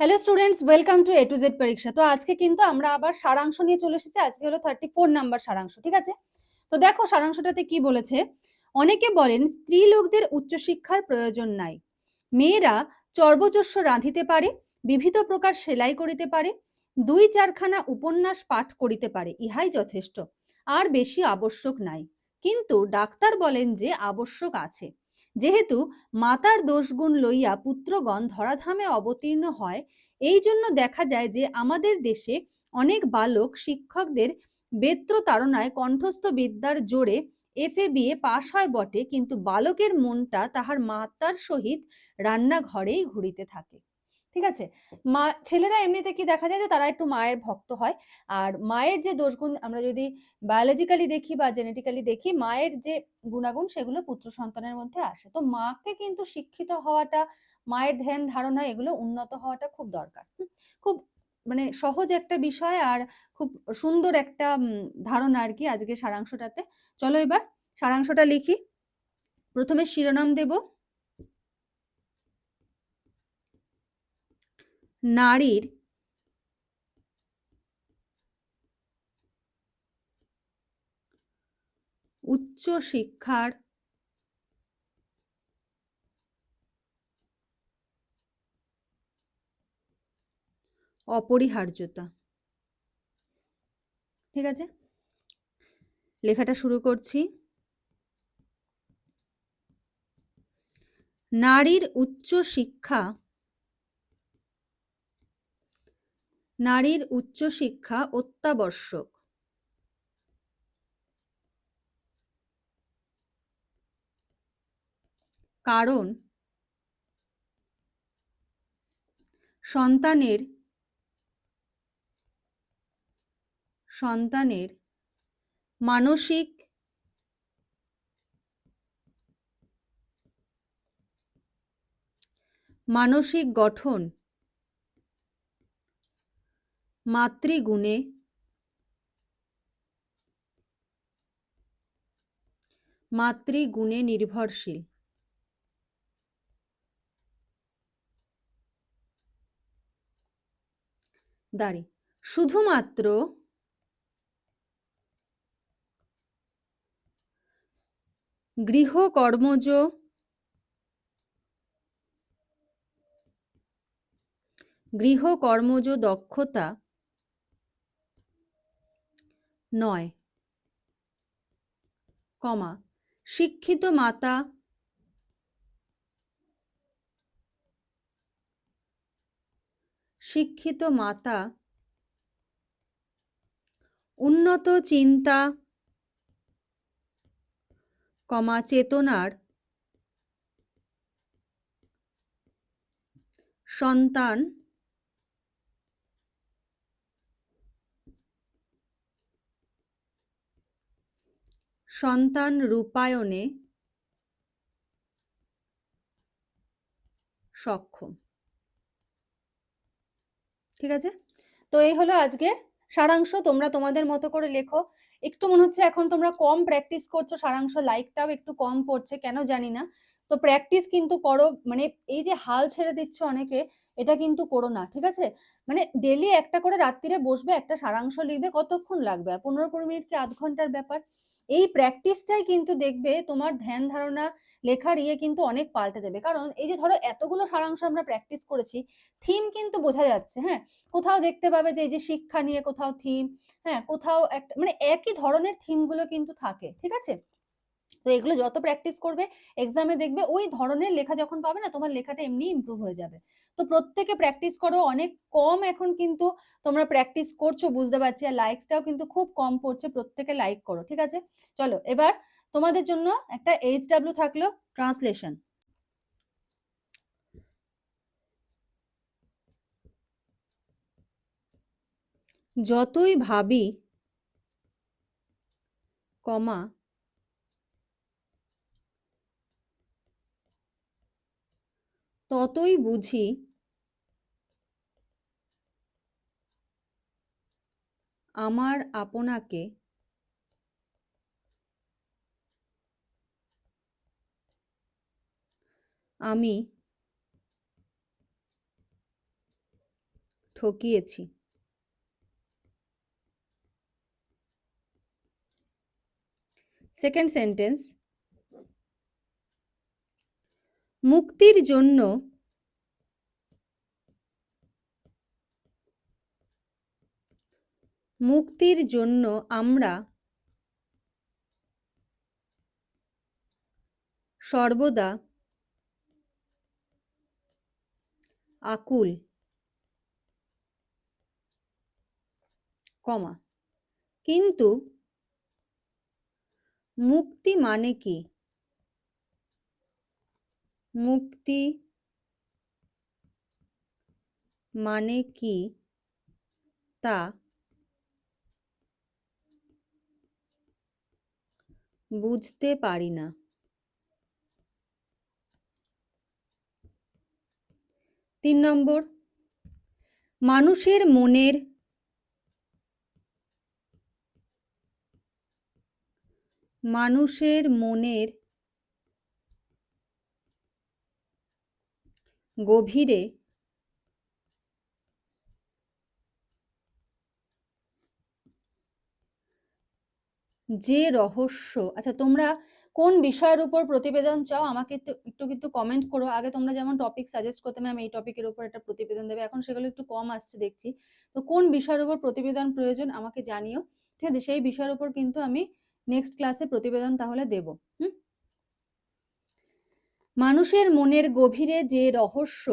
Hello students welcome to A to Z পরীক্ষা তো আজকে কিন্তু আমরা আবার সারাংশ নিয়ে চলে এসেছি। আজকে হলো থার্টি ফোর নাম্বার সারাংশ, ঠিক আছে? তো দেখো সারাংশটাতে কি বলেছে? অনেকে বলেন, স্ত্রী লোকদের উচ্চশিক্ষার প্রয়োজন নাই। মেয়েরা চর্বচস্য রাঁধিতে পারে, বিবিধ প্রকার সেলাই করিতে পারে, দুই চারখানা উপন্যাস পাঠ করিতে পারে, ইহাই যথেষ্ট। আর বেশি আবশ্যক নাই। কিন্তু ডাক্তার বলেন যে আবশ্যক আছে। যেহেতু মাতার দোষগুণ লইয়া পুত্রগণ ধরাধামে অবতীর্ণ হয়, এই জন্য দেখা যায় যে আমাদের দেশে অনেক বালক শিক্ষকদের বেত্র তাড়নায় কণ্ঠস্থ বিদ্যার জোরে এফ এ বিয়ে পাশ হয় বটে, কিন্তু বালকের মনটা তাহার মাতার সহিত রান্নাঘরেই ঘুরিতে থাকে। ঠিক আছে? মা, ছেলেরা এমনিতে কি দেখা যায় যে তারা একটু মায়ের ভক্ত হয়? আর মায়ের যে দোষগুণ আমরা যদি বায়োলজিক্যালি দেখি বা জেনেটিক্যালি দেখি, মায়ের যে গুণাগুণ সেগুলো পুত্র সন্তানের মধ্যে আসে। তো মাকে কিন্তু শিক্ষিত হওয়াটা, মায়ের ধ্যান ধারণা এগুলো উন্নত হওয়াটা খুব দরকার। খুব মানে সহজ একটা বিষয় আর খুব সুন্দর একটা ধারণা আর কি আজকে সারাংশটাতে। চলো এবার সারাংশটা লিখি। প্রথমে শিরোনাম দেব। নারীর উচ্চ শিক্ষার অপরিহার্যতা। ঠিক আছে? লেখাটা শুরু করছি। নারীর উচ্চ শিক্ষা নারীর উচ্চশিক্ষা অত্যাবশ্যক। কারণ সন্তানের সন্তানের মানসিক মানসিক গঠন মাতৃগুণে। মাতৃগুণে নির্ভরশীল। দাঁড়ি শুধুমাত্র গৃহকর্মজ গৃহকর্মজ দক্ষতা নয়। কমা শিক্ষিত মাতা শিক্ষিত মাতা উন্নত চিন্তা কমা চেতনার সন্তান সন্তান রূপায়ণে সক্ষম। ঠিক আছে? তো এই হলো আজকে সারাংশ। তোমরা তোমাদের মতো করে লেখো। একটু মনে হচ্ছে এখন তোমরা কম প্র্যাকটিস করছ। সারাংশ লাইকটাও একটু কম পড়ছে, কেন জানি না। তো প্র্যাকটিস কিন্তু করো মানে এই যে হাল ছেড়ে দিচ্ছ অনেকে, এটা কিন্তু করো না, ঠিক আছে? মানে ডেলি একটা করে রাত্রিরে বসবে, একটা সারাংশ লিখবে, কতক্ষণ লাগবে? আর পনেরো কুড়ি মিনিট কি আধ ঘণ্টার ব্যাপার? এই প্র্যাকটিসটাই কিন্তু দেখবে তোমার ধ্যান ধারণা লেখার ইয়ে কিন্তু অনেক পাল্টে দেবে। কারণ এই যে ধরো এতগুলো সারাংশ আমরা প্র্যাকটিস করেছি থিম কিন্তু বোঝা যাচ্ছে হ্যাঁ? কোথাও দেখতে পাবে যে এই যে শিক্ষা নিয়ে কোথাও থিম হ্যাঁ? কোথাও একটা মানে একই ধরনের থিমগুলো কিন্তু থাকে, ঠিক আছে? তো এগুলো যত প্র্যাকটিস করবে এক্সামে দেখবে ওই ধরনের লেখা যখন পাবে না, তোমার লেখাটা এমনি ইমপ্রুভ হয়ে যাবে। তো প্রত্যেকে প্র্যাকটিস করো, অনেক কম এখন কিন্তু তোমরা প্র্যাকটিস করছ, বুঝতে পারছি, আর লাইকসটাও কিন্তু খুব কম পড়ছে, প্রত্যেকে লাইক করো, ঠিক আছে? চলো, এবার তোমাদের জন্য একটা এইচ ডাব্লিউ থাকল ট্রান্সলেশন যতই ভাবি, কমা ততই বুঝি আমার আপনাকে আমি ঠকিয়েছি। সেকেন্ড সেন্টেন্স মুক্তির জন্য মুক্তির জন্য আমরা সর্বদা আকুল কমা। কিন্তু মুক্তি মানে কি? মুক্তি মানে কি? তা বুঝতে পারি না। তিন নম্বর মানুষের মনের মানুষের মনের গভীরে যে রহস্য আচ্ছা তোমরা কোন বিষয়ের উপর প্রতিবেদন চাও? আমাকে একটু কিন্তু কমেন্ট করো। আগে তোমরা যেমন টপিক সাজেস্ট করতে ম্যাম এই টপিকের উপর একটা প্রতিবেদন দেবে। এখন সেগুলো একটু কম আসছে, দেখছি। তো কোন বিষয়ের উপর প্রতিবেদন প্রয়োজন আমাকে জানিও। ঠিক আছে? সেই বিষয়ের উপর কিন্তু আমি নেক্সট ক্লাসে প্রতিবেদন তাহলে দেব। হুম? মানুষের মনের গভীরে যে রহস্য,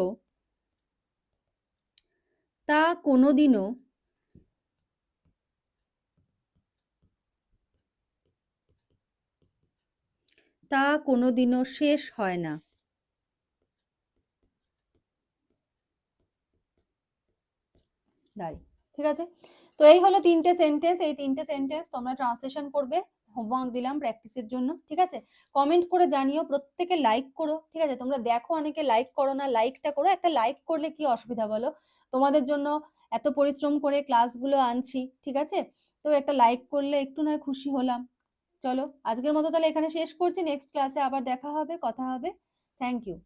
তা কোনোদিনও তা কোনোদিনও শেষ হয় না। ঠিক আছে? তো এই হলো তিনটে সেন্টেন্স এই তিনটে সেন্টেন্স তোমরা ট্রান্সলেশন করবে। হোমওয়ার্ক দিলাম প্র্যাকটিসের জন্য, ঠিক আছে? কমেন্ট করে জানিও, প্রত্যেকে লাইক করো, ঠিক আছে? তোমরা দেখো অনেকে লাইক করো না লাইকটা করো। একটা লাইক করলে কি অসুবিধা বলো? তোমাদের জন্য এত পরিশ্রম করে ক্লাসগুলো আনছি, ঠিক আছে? তো একটা লাইক করলে একটু নয় খুশি হলাম। চলো, আজকের মতো তাহলে এখানে শেষ করছি। নেক্সট ক্লাসে আবার দেখা হবে, কথা হবে। Thank you